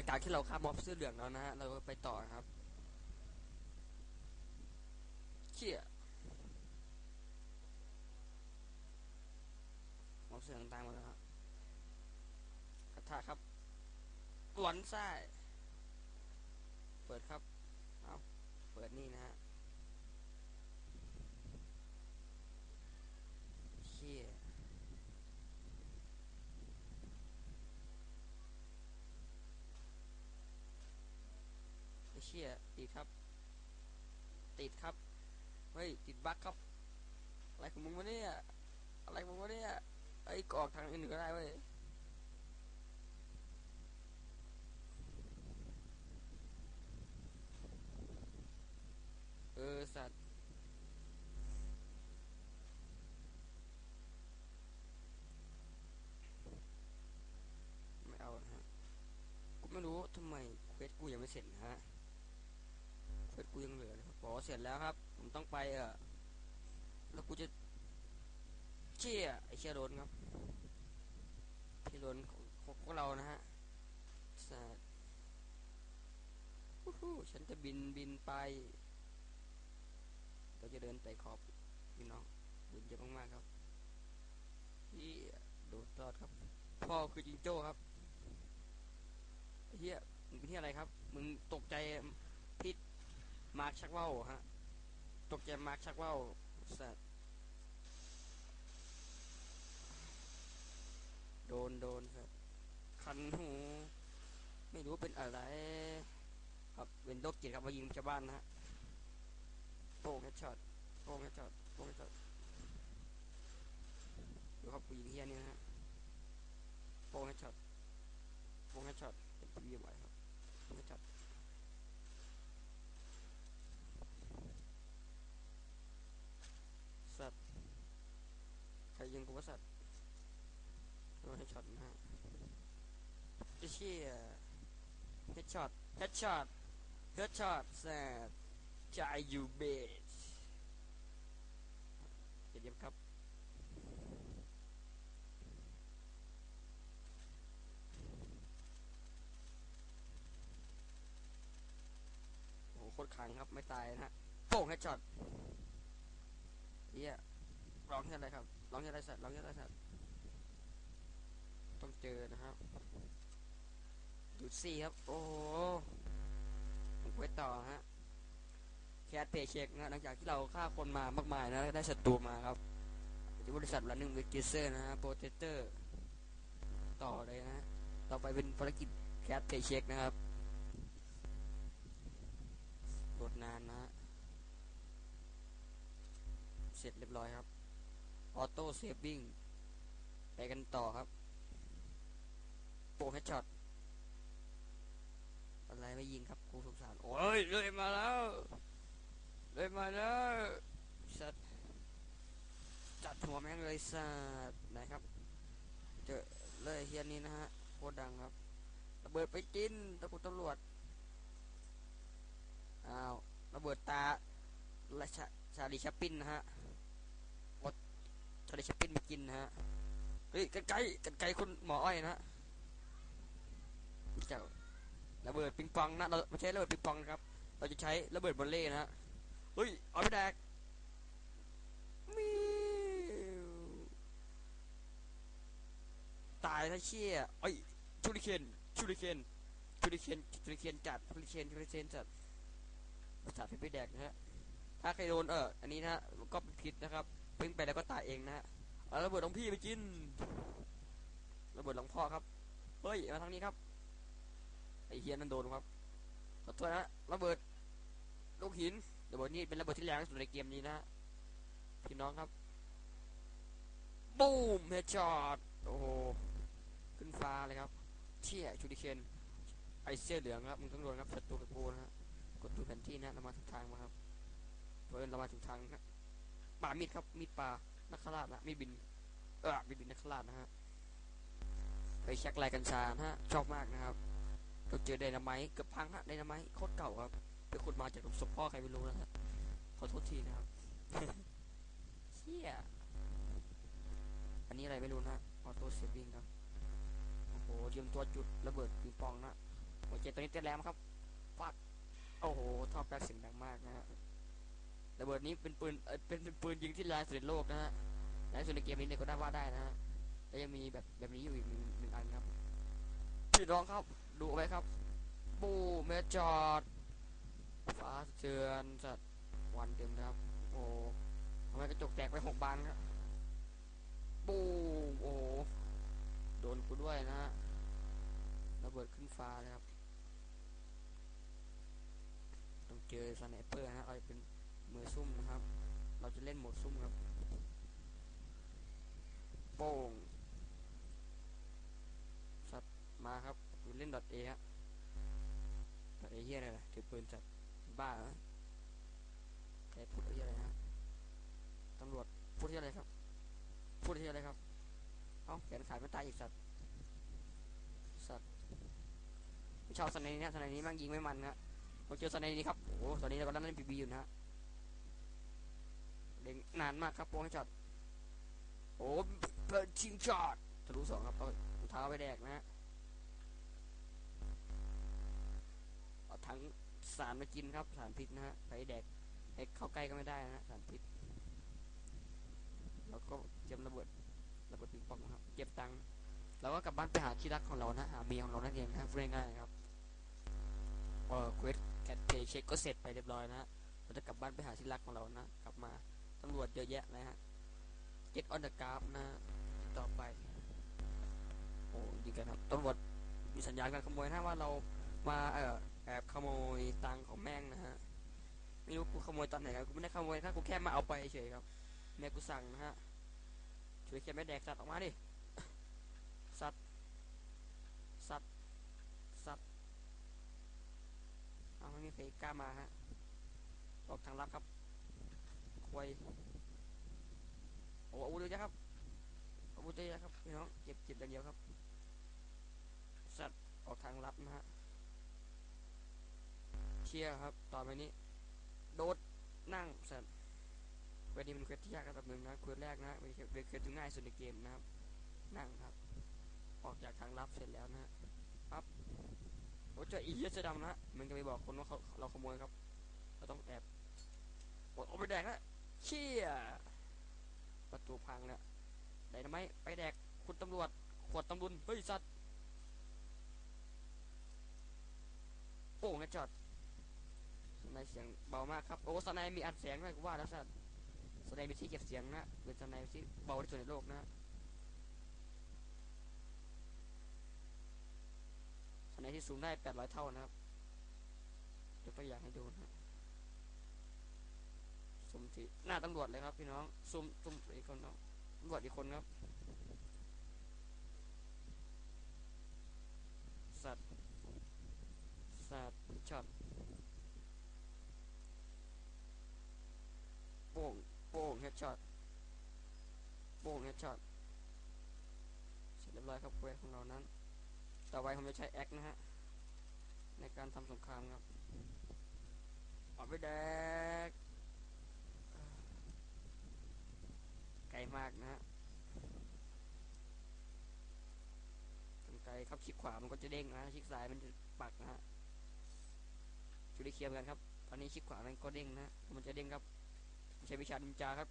ลังจากที่เราฆ่าม็อบเสื้อเหลืองแล้วนะฮะ เราก็ไปต่อครับเขี่ยม็อบเสื้อเหลืองตายหมดแล้วครับกระทะครับหวันไส้เปิดครับ เอาเปิดนี่นะฮะเชี่ย ไอ้เชี่ยติดครับ ติดครับ เฮ้ย ติดบั๊กครับ อะไรของมึงวะเนี่ย อะไรของมึงวะเนี่ยไอ้ยกอกทางอื่นก็ได้เว้ยเออสัตว์ไม่เอาฮะกูไม่รู้ทำไมเควสกูยังไม่เสร็จนะฮะ เควสกูยังเหลือนะครับบอกเสร็จแล้วครับ ผมต้องไปเออแล้วกูจะเชี่ยไอเชี่ยโดนครับพี่โดนของพวกเรานะฮะสัตว์ฮู้ฉันจะบินบินไปเราจะเดินไปขอบพี่น้องบุญเยอะมากๆครับพี่โดดรอดครับ พ่อคือจิงโจ้ครับเฮียมึงเป็นที่อะไรครับ มึงตกใจ มาร์คชักว่าวฮะตกใจมาร์คชักว่าวสัตว์โดนโดนสัตว์คันหู ไม่รู้เป็นอะไร ครับเป็นโรคจิตครับมายิงชาวบ้านนะฮะโป้งแฮชช็อตโป้งแฮชช็อตโป้งแฮชช็อตดูครับผู้หญิงเฮียนี่นะฮะโป้งแฮชช็อตโป้งแฮชช็อตเป็นพีไว้ครับไม่จัดสัตว์ กูว่าสัตว์โดนให้ช็อตนะฮะไอ้เชี่ยเฮดช็อตเฮดช็อตเฮดช็อตสัตว์ใจยูเบสเยี่ยมครับโอ้โหโคตรขังครับไม่ตายนะฮะโป่งให้ช็อตเฮียร้องที่อะไรครับ ร้องที่อะไรสัตว์ร้องที่อะไรสัตว์ต้องเจอนะครับดูซี่ครับ โอ้โหผมไปต่อฮะแคสเพย์เช็คนะหลังจากที่เราฆ่าคนมามากมายนะได้ศัตรูมาครับบริษัทละหนึ่งวิกิเซอร์นะฮะโปรเตเตอร์ ต่อเลยนะต่อไปเป็นภารกิจแคสเพย์เช็คนะครับกดนานนะ เสร็จเรียบร้อยครับ ออโต้เซฟวิ่งไปกันต่อครับโปรเฮดช็อตอะไรไม่ยิงครับกูสงสาร โอ้ยเลยมาแล้ว เลยมาแล้วสัตว์จัดหัวแม่งเลยสัตว์ไหนครับ เจอเลยเฮียนี้นะฮะโคตรดังครับระเบิดไปกินตะกุตำรวจอ้าวระเบิดตาและชาชาลีชัปปินนะฮะ ชาลีชัปปินไปกินนะฮะเฮ้ยกันไกลกันไกลคนหมออ้อยนะฮะเจ้าระเบิดปิงปองนะเราไม่ใช่ระเบิดปิงปองนะครับ เราจะใช้ระเบิดบอลเล่นะฮะเฮ้ยเอาไปแดกมิวตายถ้าเชี่ยเอ้ยชูริเคนชูริเคนชูริเคนชูริเคนจัดชูริเคนชูริเคนจัดภาษาพิมพ์ไปแดกนะฮะถ้าใครโดนเอออันนี้นะฮะก็เป็นพิษนะครับ เพิ่งไปแล้วก็ตายเองนะฮะเอาระเบิดของพี่ไปกินระเบิดของพ่อครับ เฮ้ย มาทางนี้ครับ ไอเฮียนั่นโดนครับขอโทษนะระเบิด ลูกหินระเบิดนี้เป็นระเบิดที่แรงที่สุดในเกมนี้นะพี่น้องครับ บูมเฮดช็อตโอ้โห ขึ้นฟ้าเลยครับเชี่ยชูดิเคนไอเสื้อเหลืองครับ มึงต้องโดนครับศัตรูกับกูนะฮะ กดดูแผนที่นะเรามาถูกทางมาครับเพื่อนเรามาถูกทางนะ ป่ามีดครับ มีดป่านักขราชนะมีดบิน เออมีดบินนักขราชนะฮะ ไปเช็คลายกัญชานะฮะ ชอบมากนะครับเราเจอไดนาไมต์เกือบพังฮะไดนาไมต์โคตรเก่าครับเป็นคนมาจากหลุมศพพ่อใครไม่รู้นะฮะขอโทษทีนะครับเชี่ยอันนี้อะไรไม่รู้นะออโต้เซฟวิ่งครับโอ้โหเตรียมตัวจุดระเบิดปิงปองนะโอเจ็ดตัวนี้เต้นแรงครับปักโอ้โหท่อแป๊กเสียงดังมากนะฮะ ระเบิดนี้เป็นปืนเอ่อเป็นเป็นปืนยิงที่แรงสุดในโลกนะฮะแรงสุดในเกมนี้เนี่ยก็ได้ว่าได้นะฮะแล้วยังมีแบบแบบนี้อยู่อีกหนึ่งหนึ่งอันครับพี่น้องครับดูเอาไว้ครับ บูเมจอดฟ้าเตือนสัตว์วันเต็มครับ โอ้ทำไมกระจกแตกไปหกบานครับบูโอ้โดนกูด้วยนะฮะระเบิดขึ้นฟ้าเลยครับต้องเจอสไนเปอร์นะฮะเราเป็น มือซุ่มนะครับ เราจะเล่นโหมดซุ่มครับ โป้งสัตว์มาครับดูเล่นดอทเอฮะดอทเอเฮียอะไรล่ะถือปืนจัดบ้าเหรอใครพูดเฮียอะไรฮะตำรวจพูดเฮียอะไรครับ พูดเฮียอะไรครับ เอ้าแขนขาไม่ตายอีกสัตว์ สัตว์ไม่ชอบสไนนี้นะสไนนี้มั่งยิงไม่มันนะผมเจอสไนนี้ครับ โอ้โหตอนนี้เราก็นั่งเล่นบีบีอยู่นะฮะ เล่นนานมากครับโป้งให้ช็อตโอ้เปิดชิงช็อตทะลุสองครับเอาเท้าไปแดกนะฮะเอาทั้งสารมากินครับสารพิษนะฮะไปแดกให้เข้าใกล้ก็ไม่ได้นะฮะสารพิษแล้วก็เตรียมระเบิดระเบิดปิงปองครับเก็บตังค์แล้วก็กลับบ้านไปหาที่รักของเรานะหาเมียของเรานั่นเองนะพูดง่ายๆครับเออเควสแคทเพย์เช็คก็เสร็จไปเรียบร้อยนะเราจะกลับบ้านไปหาที่รักของเรานะ กลับมา ตำรวจเยอะแยะนะฮะ get on the graph นะต่อไป โอ้ดีกันครับตำรวจมีสัญญาณการขโมยนะว่าเรามาเออแอบขโมยตังของแม่งนะฮะ ไม่รู้กูขโมยตอนไหนครับกูไม่ได้ขโมยถ้ากูแค่มาเอาไปเฉยครับ แม่กูสั่งนะฮะช่วยแค่ไม่แดกสัตว์ออกมาดิ สัตว์ สัตว์ สัตว์ เอาไม่มีใครกล้ามาฮะออกทางลับครับ ควยโอ้อาวุธเยอะครับอาวุธเยอะครับพี่น้องเก็บเก็บอย่างเดียวครับ สัตว์ออกทางลับนะฮะเชียร์ครับ ต่อไปนี้ โดดนั่งสัตว์เวทีเป็นเควสที่ยากระดับหนึ่งนะเควสแรกนะเป็นเควสที่ง่ายสุดในเกมนะครับ นั่งครับ ออกจากทางลับเสร็จแล้วนะฮะปั๊บโอ้เจออีเยสดำนะมันจะไปบอกคนว่าเขาเราขโมยครับ เราต้องแอบโอ้เอาไปแดกแล้ว เชี่ยประตูพังแล้วไหนทำไมไปแดกคุณตำรวจ ขวดตำรุนเฮ้ยสัตว์โป้งกระจอดสไนเสียงเบามากครับโอ้สไนมีอัดเสียงด้วยกูว่าแล้วสัตว์สไนมีที่เก็บเสียงนะเป็นสไนที่เบาที่สุดในโลกนะสไนที่สูงได้800เท่านะครับยกตัวอย่างให้ดูนะ มที่หน้าตำรวจเลยครับ พี่น้องซุ่มซุ่มอีกคนเนาะตำรวจอีกคนครับ สัตว์สัตว์ช็อตโป่งโป่งเฮดช็อตโป่งเฮดช็อตเสร็จเรียบร้อยครับเควสของเรานั้น ต่อไปผมจะใช้แอคนะฮะ ในการทำสงครามครับออกไปแดกไกล มากนะฮะตรงไกลครับคลิกขวามันก็จะเด้งนะคลิกซ้ายมันจะปักนะฮะจุลิเคียร์เหมือนกันครับ ตอนนี้คลิกขวามันก็เด้งนะฮะมันจะเด้งครับใช่วิชาดินจาครับ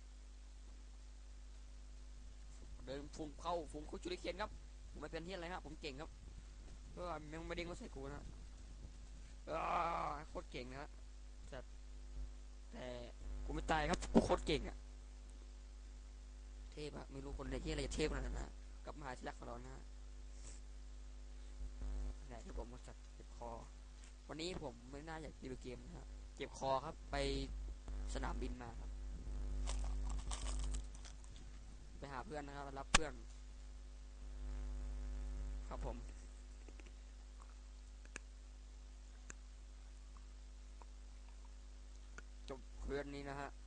เดินฟุ้งเข้าฟุ้งเข้าจุลิเคียนครับ ผมไม่เป็นที่อะไรครับผมเก่งครับก็ยังไม่เด้งมาใส่กูนะโคตรเก่งนะแต่แต่กูไม่ตายครับกูโคตรเก่งอะ ทพอะไม่รู้คนไหนที่อะไรจะเทพขนาดนั้นนะกับมหาธิรักของเรานะไหนที่ผมมาจัดเจ็บคอ วันนี้ผมไม่น่าอยากดูเกมนะเจ็บคอครับ ไปสนามบินมาครับ ไปหาเพื่อนนะครับรับเพื่อน ครับผมจบเรื่องนี้นะฮะ